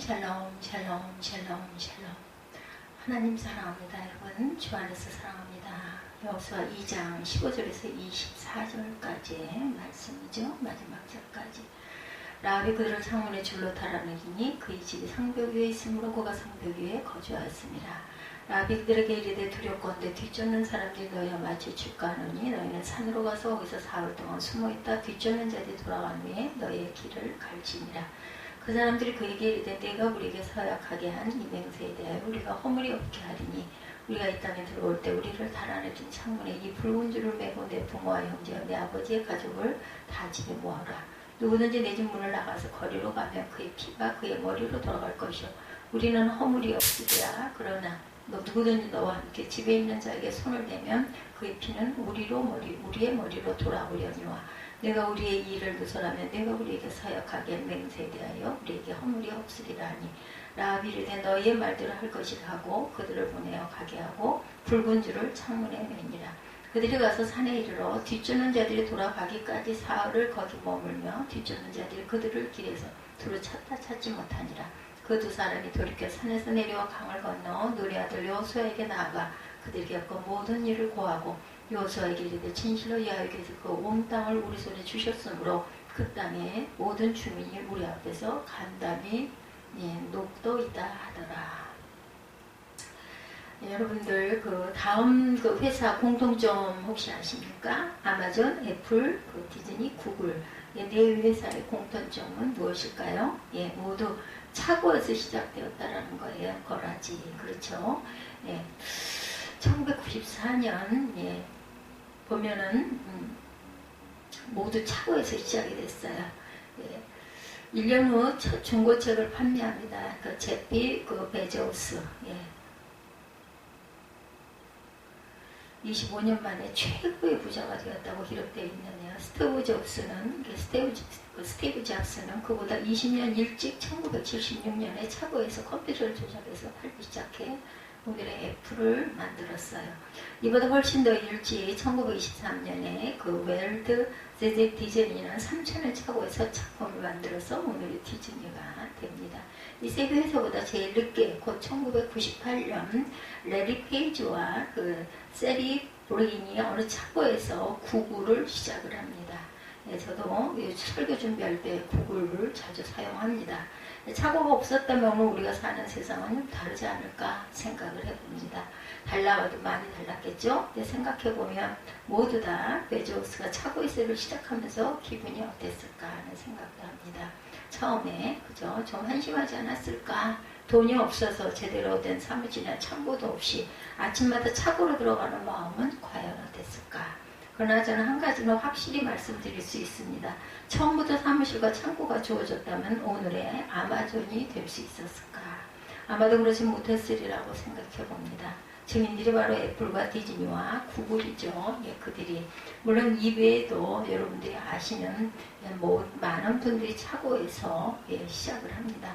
샬롬 샬롬 샬롬 샬롬. 하나님 사랑합니다 여러분. 주 안에서 사랑합니다. 여호수아 2장 15절에서 24절까지의 말씀이죠. 마지막 절까지. 라합이 그들을 창문에 줄로 달아내리니 그의 집이 상벽 위에 있으므로 그가 상벽 위에 거주하였습니다. 라합이 그들에게 이르되 두렵건대 뒤쫓는 사람들이 너희와 마치 줄까 하노니 너희는 산으로 가서 거기서 사흘 동안 숨어있다 뒤쫓는 자들이 돌아간 후에 너희의 길을 갈지니라 그 사람들이 그에게 이르되 내가 우리에게 서약하게 한 이 맹세에 대하여 우리가 허물이 없게 하리니 우리가 이 땅에 들어올 때 우리를 달아내준 창문에 이 붉은 줄을 메고 내 부모와 형제와 내 아버지의 가족을 다 집에 모아라. 누구든지 내 집 문을 나가서 거리로 가면 그의 피가 그의 머리로 돌아갈 것이요. 우리는 허물이 없으리라. 그러나 너 누구든지 너와 함께 집에 있는 자에게 손을 대면 그의 피는 우리로 머리 우리의 머리로 돌아오려니와 내가 우리의 일을 누설하면 내가 우리에게 한 맹세에 대하여 우리에게 허물이 없으리라 하니 라합이 이르되 너희의 말대로 할 것이라 하고 그들을 보내어 가게 하고 붉은 줄을 창문에 매니라. 그들이 가서 산에 이르러 뒤쫓는 자들이 돌아가기까지 사흘을 거기 머물며 뒤쫓는 자들이 그들을 길에서 두루 찾다 찾지 못하니라. 그 두 사람이 돌이켜 산에서 내려와 강을 건너 누리 아들 여호수아에게 나아가 그들에게 겪은 모든 일을 고하고 여호수아에게 이르되 진실로 여호와께서 그 온 땅을 우리 손에 주셨으므로 그 땅의 모든 주민이 우리 앞에서 간담이 예, 녹도 있다 하더라. 예, 여러분들 그 다음 그 회사 공통점 혹시 아십니까? 아마존, 애플, 그 디즈니, 구글 예, 네 회사의 공통점은 무엇일까요? 예, 모두 차고에서 시작되었다라는 거예요. 거라지 그렇죠? 예, 1994년 예, 보면은 음, 모두 차고에서 시작이 됐어요. 예. 1년 후첫 중고책을 판매합니다. 그 제피 그 베조스. 예. 25년 만에 최고의 부자가 되었다고 기록되어 있느냐. 스티브 잡스는 스티브, 그 스티브 잡스는 그보다 20년 일찍 1976년에 차고에서 컴퓨터를 조작해서 팔기 시작해 오늘의 애플을 만들었어요. 이보다 훨씬 더 일찍 1923년에 그 웰드 제제 디즈니는 3천을 차고에서 작품을 만들어서 오늘의 디즈니가 됩니다. 이 세 회사보다 제일 늦게 곧 1998년 레리 페이지와 그 세리 브레인이 어느 차고에서 구글을 시작을 합니다. 예, 저도 설교 준비할 때 구글을 자주 사용합니다. 차고가 없었다면 우리가 사는 세상은 좀 다르지 않을까 생각을 해봅니다. 달라가도 많이 달랐겠죠? 근데 생각해보면 모두 다 베조스가 차고 있어를 시작하면서 기분이 어땠을까 하는 생각도 합니다. 처음에 그죠? 좀 한심하지 않았을까? 돈이 없어서 제대로 된 사무실이나 창고도 없이 아침마다 차고로 들어가는 마음은 과연 어땠을까? 그러나 저는 한 가지는 확실히 말씀드릴 수 있습니다. 처음부터 사무실과 창고가 주어졌다면 오늘의 아마존이 될 수 있었을까? 아마도 그러지 못했으리라고 생각해 봅니다. 증인들이 바로 애플과 디즈니와 구글이죠. 예, 그들이 물론 이 외에도 여러분들이 아시는 뭐 많은 분들이 차고에서 예, 시작을 합니다.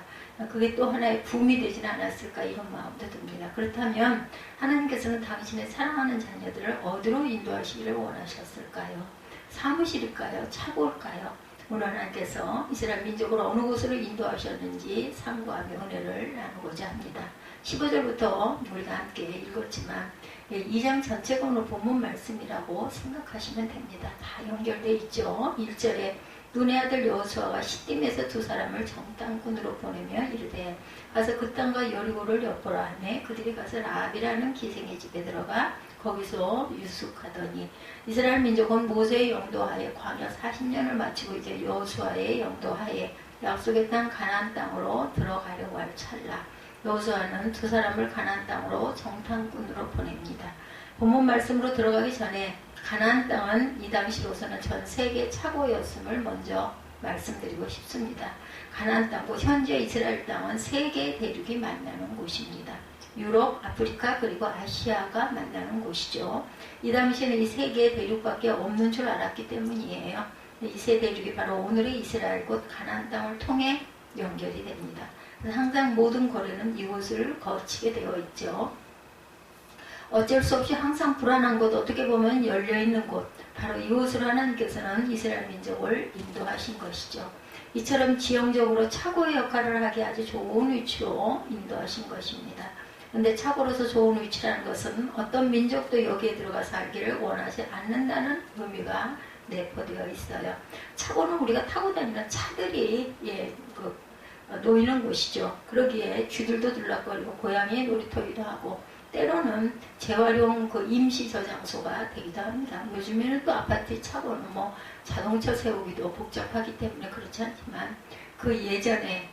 그게 또 하나의 붐이 되진 않았을까 이런 마음도 듭니다. 그렇다면 하나님께서는 당신의 사랑하는 자녀들을 어디로 인도하시기를 원하셨을까요? 사무실일까요? 차고일까요? 오늘 하나님께서 이스라엘 민족을 어느 곳으로 인도하셨는지 상고하며 은혜를 나누고자 합니다. 15절부터 우리가 함께 읽었지만 2장 전체가 오늘 본문 말씀이라고 생각하시면 됩니다. 다 연결되어 있죠. 1절에 눈의 아들 여호수아가 시딤에서 두 사람을 정탐꾼으로 보내며 이르되 가서 그 땅과 여리고를 엿보라 하매 그들이 가서 라합이라는 기생의 집에 들어가 거기서 유숙하더니 이스라엘 민족은 모세의 영도하에 광야 40년을 마치고 이제 여호수아의 영도하에 약속의 땅 가나안 땅으로 들어가려고 할 찰나 여호수아는 두 사람을 가나안 땅으로 정탐꾼으로 보냅니다. 본문 말씀으로 들어가기 전에 가나안 땅은 이 당시로서는 전 세계 차고였음을 먼저 말씀드리고 싶습니다. 가나안 땅고 현재 이스라엘 땅은 세계 대륙이 만나는 곳입니다. 유럽, 아프리카 그리고 아시아가 만나는 곳이죠. 이 당시에는 이 세 개의 대륙밖에 없는 줄 알았기 때문이에요. 이 세 대륙이 바로 오늘의 이스라엘 곳 가나안 땅을 통해 연결이 됩니다. 항상 모든 거래는 이곳을 거치게 되어 있죠. 어쩔 수 없이 항상 불안한 곳, 어떻게 보면 열려있는 곳, 바로 이곳으로 하나님께서는 이스라엘 민족을 인도하신 것이죠. 이처럼 지형적으로 착오의 역할을 하기 아주 좋은 위치로 인도하신 것입니다. 근데 착오로서 좋은 위치라는 것은 어떤 민족도 여기에 들어가 살기를 원하지 않는다는 의미가 내포되어 있어요. 착오는 우리가 타고 다니는 차들이 예, 그 놓이는 곳이죠. 그러기에 쥐들도 들락거리고 고양이의 놀이터기도 하고 때로는 재활용 그 임시 저장소가 되기도 합니다. 요즘에는 또 아파트 차고는 뭐 자동차 세우기도 복잡하기 때문에 그렇지 않지만 그 예전에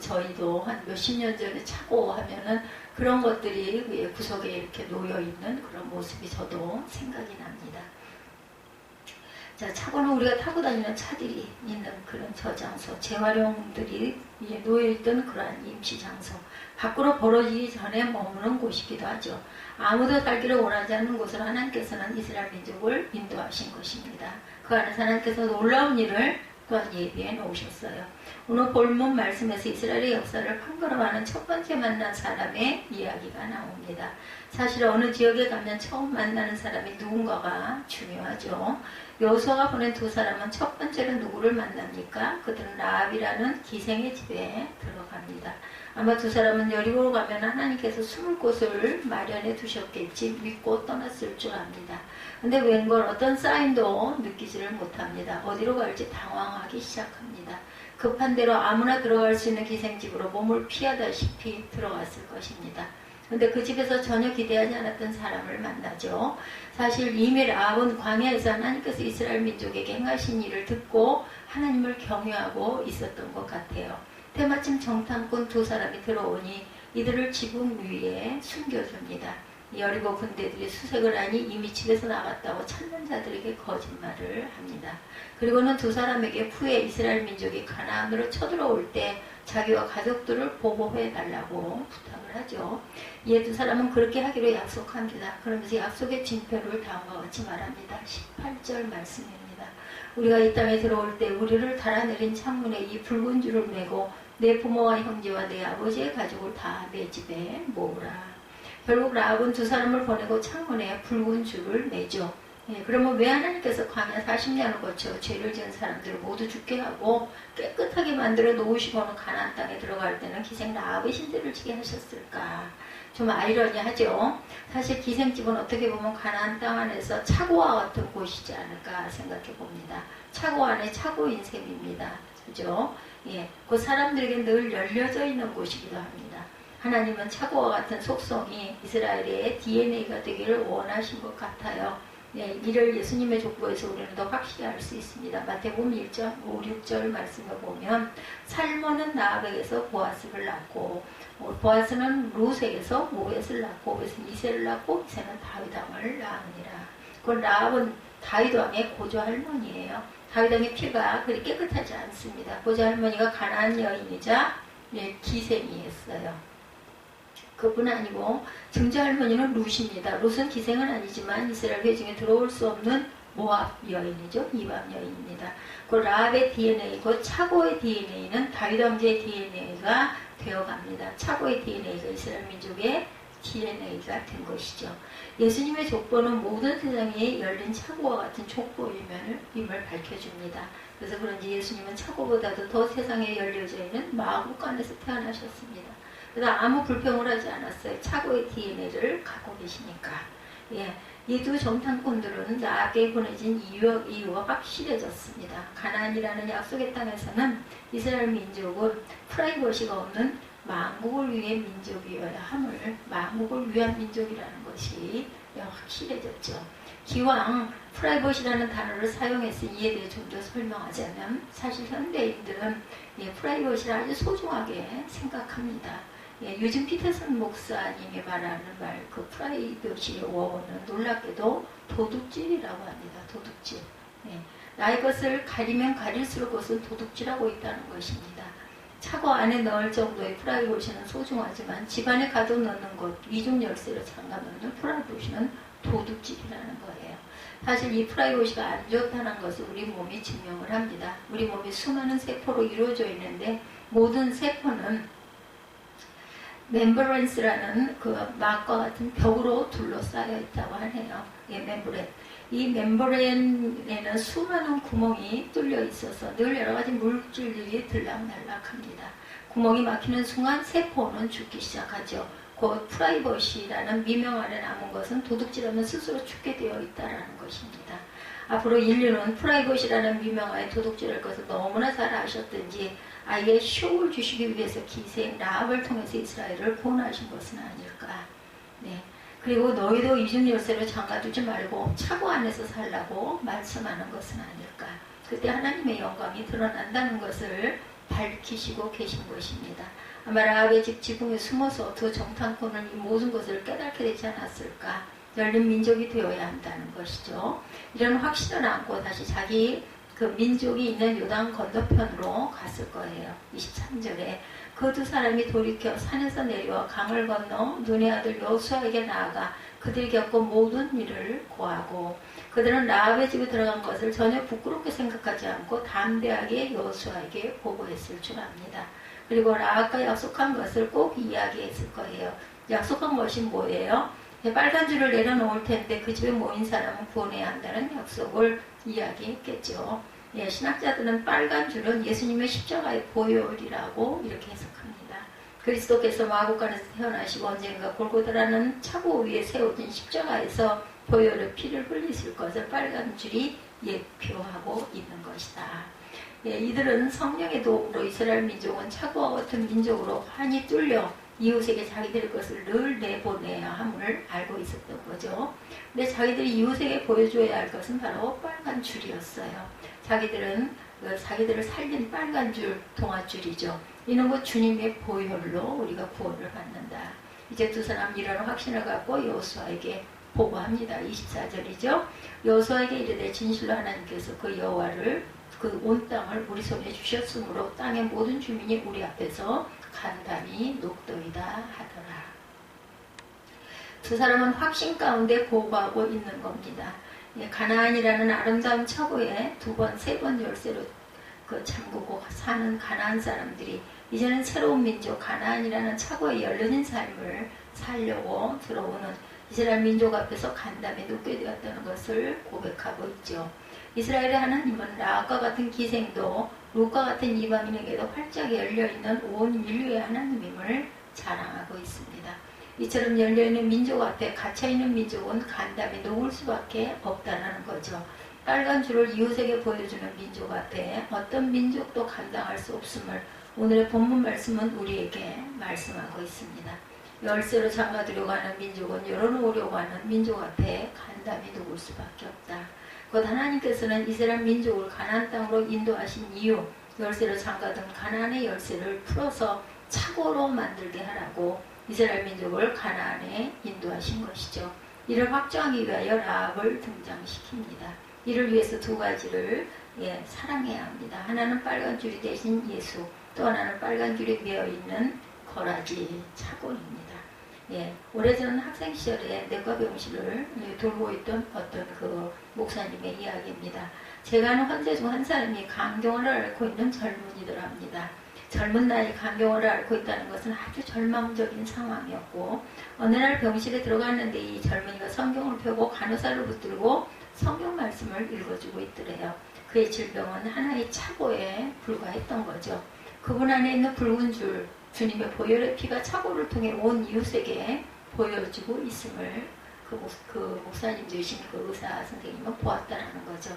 저희도 한 몇십 년 전에 차고 하면은 그런 것들이 구석에 이렇게 놓여 있는 그런 모습이 저도 생각이 납니다. 자, 차고는 우리가 타고 다니는 차들이 있는 그런 저장소, 재활용들이 놓여있던 그러한 임시 장소, 밖으로 벌어지기 전에 머무는 곳이기도 하죠. 아무도 살기를 원하지 않는 곳으로 하나님께서는 이스라엘 민족을 인도하신 것입니다. 그 안에서 하나님께서 놀라운 일을 또한 예비해 놓으셨어요. 오늘 본문 말씀에서 이스라엘의 역사를 판결하는 첫 번째 만난 사람의 이야기가 나옵니다. 사실 어느 지역에 가면 처음 만나는 사람이 누군가가 중요하죠. 여호수아가 보낸 두 사람은 첫 번째로 누구를 만납니까? 그들은 라합이라는 기생의 집에 들어갑니다. 아마 두 사람은 여리고로 가면 하나님께서 숨을 곳을 마련해 두셨겠지 믿고 떠났을 줄 압니다. 근데 웬걸 어떤 사인도 느끼지를 못합니다. 어디로 갈지 당황하기 시작합니다. 급한 대로 아무나 들어갈 수 있는 기생집으로 몸을 피하다시피 들어갔을 것입니다. 근데 그 집에서 전혀 기대하지 않았던 사람을 만나죠. 사실 이미 라합은 광야에서 하나님께서 이스라엘 민족에게 행하신 일을 듣고 하나님을 경외하고 있었던 것 같아요. 때마침 정탐꾼 두 사람이 들어오니 이들을 지붕 위에 숨겨줍니다. 여리고 군대들이 수색을 하니 이미 집에서 나갔다고 찾는 자들에게 거짓말을 합니다. 그리고는 두 사람에게 후에 이스라엘 민족이 가나안으로 쳐들어올 때 자기와 가족들을 보호해 달라고 부탁을 하죠. 이에 두 사람은 그렇게 하기로 약속합니다. 그러면서 약속의 징표를 다음과 같이 말합니다. 18절 말씀입니다. 우리가 이 땅에 들어올 때 우리를 달아내린 창문에 이 붉은 줄을 메고 내 부모와 형제와 내 아버지의 가족을 다 내 집에 모으라. 결국 라합은 두 사람을 보내고 창문에 붉은 줄을 매죠. 예, 그러면 왜 하나님께서 광야 40년을 거쳐 죄를 지은 사람들을 모두 죽게 하고 깨끗하게 만들어 놓으시고는 가나안 땅에 들어갈 때는 기생 라합의 신들을 지게 하셨을까? 좀 아이러니하죠. 사실 기생집은 어떻게 보면 가나안 땅 안에서 차고와 같은 곳이지 않을까 생각해 봅니다. 차고 안에 차고인 셈입니다. 그죠? 예, 그 사람들에게 늘 열려져 있는 곳이기도 합니다. 하나님은 차고와 같은 속성이 이스라엘의 DNA가 되기를 원하신 것 같아요. 예, 이를 예수님의 족보에서 우리는 더 확실히 알 수 있습니다. 마태복음 1장 5, 6절 말씀을 보면 살모는 나합에게서 보아스를 낳고 어, 보아스는 루색에서 모벳을 낳고 모벳은 이세를 낳고 이세는 다윗왕을 낳으니라. 그 라합은 다윗왕의 고조 할머니예요. 다윗왕의 피가 그리 깨끗하지 않습니다. 고조 할머니가 가난안 여인이자 예, 기생이었어요. 그뿐 아니고 증조 할머니는 룻입니다. 룻은 기생은 아니지만 이스라엘 회중에 들어올 수 없는 모압 여인이죠. 이방 여인입니다. 그 라합의 DNA, 그 차고의 DNA는 다윗 왕제의 DNA가 되어갑니다. 차고의 DNA가 이스라엘 민족의 DNA가 된 것이죠. 예수님의 족보는 모든 세상에 열린 차고와 같은 족보임을 임을 밝혀줍니다. 그래서 그런지 예수님은 차고보다도 더 세상에 열려져 있는 마국 안에서 태어나셨습니다. 그래서 아무 불평을 하지 않았어요. 차고의 DNA를 갖고 계시니까. 예. 이 두 정탐꾼들은 나에게 보내진 이유, 이유가 확실해졌습니다. 가난이라는 약속의 땅에서는 이스라엘 민족은 프라이버시가 없는 만국을 위해 민족이어야 함을 만국을 위한 민족이라는 것이 확실해졌죠. 기왕 프라이버시라는 단어를 사용해서 이에 대해 좀 더 설명하자면 사실 현대인들은 예, 프라이버시를 아주 소중하게 생각합니다. 예, 요즘 피터슨 목사님이 말하는 말, 그 프라이버시 원어는 놀랍게도 도둑질이라고 합니다. 도둑질. 예, 나의 것을 가리면 가릴수록 그것은 도둑질하고 있다는 것입니다. 차고 안에 넣을 정도의 프라이버시는 소중하지만 집안에 가둬놓는 것, 위중 열쇠를 잠가 놓는 프라이버시는 도둑질이라는 거예요. 사실 이 프라이버시가 안 좋다는 것을 우리 몸이 증명을 합니다. 우리 몸이 수많은 세포로 이루어져 있는데 모든 세포는 멤브렌스라는 그 막과 같은 벽으로 둘러싸여 있다고 하네요. 예, 멤브렌. 이 멤브레인에는 수많은 구멍이 뚫려 있어서 늘 여러 가지 물질들이 들락날락합니다. 구멍이 막히는 순간 세포는 죽기 시작하죠. 곧 프라이버시라는 미명 아래 남은 것은 도둑질하면 스스로 죽게 되어 있다는 것입니다. 앞으로 인류는 프라이버시라는 미명하에 도둑질할 것을 너무나 잘 아셨든지 아이의 쇼를 주시기 위해서 기생 라합을 통해서 이스라엘을 구원하신 것은 아닐까. 네. 그리고 너희도 이중 열쇠로 장가두지 말고 차고 안에서 살라고 말씀하는 것은 아닐까. 그때 하나님의 영광이 드러난다는 것을 밝히시고 계신 것입니다. 아마 라합의 집 지붕에 숨어서 두 정탐꾼은 이 모든 것을 깨닫게 되지 않았을까. 열린 민족이 되어야 한다는 것이죠. 이런 확신을 안고 다시 자기 그 민족이 있는 요단 건너편으로 갔을 거예요. 23절에 그 두 사람이 돌이켜 산에서 내려와 강을 건너 눈의 아들 여수아에게 나아가 그들이 겪은 모든 일을 고하고 그들은 라합의 집에 들어간 것을 전혀 부끄럽게 생각하지 않고 담대하게 여수아에게 보고했을 줄 압니다. 그리고 라합과 약속한 것을 꼭 이야기했을 거예요. 약속한 것이 뭐예요? 빨간 줄을 내려놓을 텐데 그 집에 모인 사람은 구원해야 한다는 약속을 이야기했겠죠. 예, 신학자들은 빨간 줄은 예수님의 십자가의 보혈이라고 이렇게 해석합니다. 그리스도께서 마구간에서 태어나시고 언젠가 골고다라는 차고 위에 세워진 십자가에서 보혈의 피를 흘리실 것을 빨간 줄이 예표하고 있는 것이다. 예, 이들은 성령의 도움으로 이스라엘 민족은 차고와 같은 민족으로 환히 뚫려 이웃에게 자기들의 것을 늘 내보내야 함을 알고 있었던 거죠. 근데 자기들이 이웃에게 보여줘야 할 것은 바로 빨간 줄이었어요. 자기들은 그 자기들을 살린 빨간 줄, 동아줄이죠. 이런 것 주님의 보혈로 우리가 구원을 받는다. 이제 두 사람 이런 확신을 갖고 여호수아에게 보고합니다. 24절이죠. 여호수아에게 이르되 진실로 하나님께서 그 여호와를 그 온 땅을 우리 손에 주셨으므로 땅의 모든 주민이 우리 앞에서 간단히 녹도이다 하더라. 두 사람은 확신 가운데 보고하고 있는 겁니다. 예, 가나안이라는 아름다운 차고에 두 번, 세 번 열쇠로 그 잠그고 사는 가나안 사람들이 이제는 새로운 민족 가나안이라는 차고에 열린 삶을 살려고 들어오는 이스라엘 민족 앞에서 간담에 눕게 되었다는 것을 고백하고 있죠. 이스라엘의 하나님은 라과 같은 기생도 룩과 같은 이방인에게도 활짝 열려있는 온 인류의 하나님임을 자랑하고 있습니다. 이처럼 열려있는 민족 앞에 갇혀있는 민족은 간담이 녹을 수밖에 없다는 거죠. 빨간 줄을 이웃에게 보여주는 민족 앞에 어떤 민족도 감당할 수 없음을 오늘의 본문 말씀은 우리에게 말씀하고 있습니다. 열쇠로 잡아들려고 하는 민족은 열어놓으려고 하는 민족 앞에 간담이 녹을 수밖에 없다. 곧 하나님께서는 이스라엘 민족을 가나안 땅으로 인도하신 이유 열쇠를 잠가둔 가나안의 열쇠를 풀어서 착오로 만들게 하라고 이스라엘 민족을 가나안에 인도하신 것이죠. 이를 확정하기 위하여 라합을 등장시킵니다. 이를 위해서 두 가지를 예, 사랑해야 합니다. 하나는 빨간 줄이 대신 예수, 또 하나는 빨간 줄이 되어 있는 거라지 착오입니다. 예, 오래전 학생 시절에 내과 병실을 돌고 있던 어떤 그 목사님의 이야기입니다. 제가 아는 환자 중 한 사람이 강경을 앓고 있는 젊은이더랍니다. 젊은 나이 강경을 앓고 있다는 것은 아주 절망적인 상황이었고 어느 날 병실에 들어갔는데 이 젊은이가 성경을 펴고 간호사를 붙들고 성경 말씀을 읽어주고 있더래요. 그의 질병은 하나의 착오에 불과했던 거죠. 그분 안에 있는 붉은 줄, 주님의 보혈의 피가 착오를 통해 온 이웃에게 보여주고 있음을 그, 목, 그 목사님 되신 그 의사 선생님은 보았다는 거죠.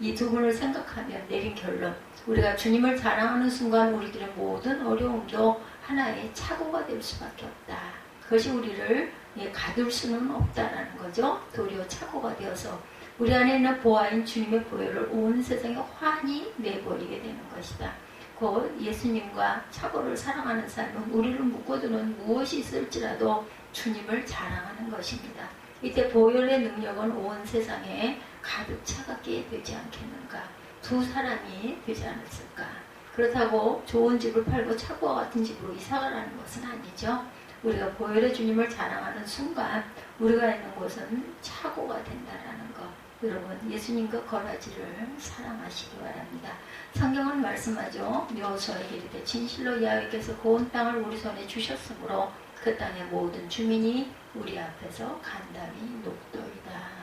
이두 분을 생각하면 내린 결론. 우리가 주님을 자랑하는 순간 우리들의 모든 어려움도 하나의 착오가 될 수밖에 없다. 그것이 우리를 예, 가둘 수는 없다라는 거죠. 도리어 착오가 되어서 우리 안에 있는 보아인 주님의 보혈을 온 세상에 환히 내버리게 되는 것이다. 곧 예수님과 차고를 사랑하는 삶은 우리를 묶어두는 무엇이 있을지라도 주님을 자랑하는 것입니다. 이때 보혈의 능력은 온 세상에 가득 차갑게 되지 않겠는가? 두 사람이 되지 않았을까? 그렇다고 좋은 집을 팔고 차고와 같은 집으로 이사가라는 것은 아니죠. 우리가 보혈의 주님을 자랑하는 순간 우리가 있는 곳은 차고가 된다라는 것. 여러분 예수님과 거라지를 사랑하시기 바랍니다. 성경은 말씀하죠. 묘서에게 이르되 진실로 야훼께서 고온 땅을 우리 손에 주셨으므로 그 땅의 모든 주민이 우리 앞에서 간담이 녹도이다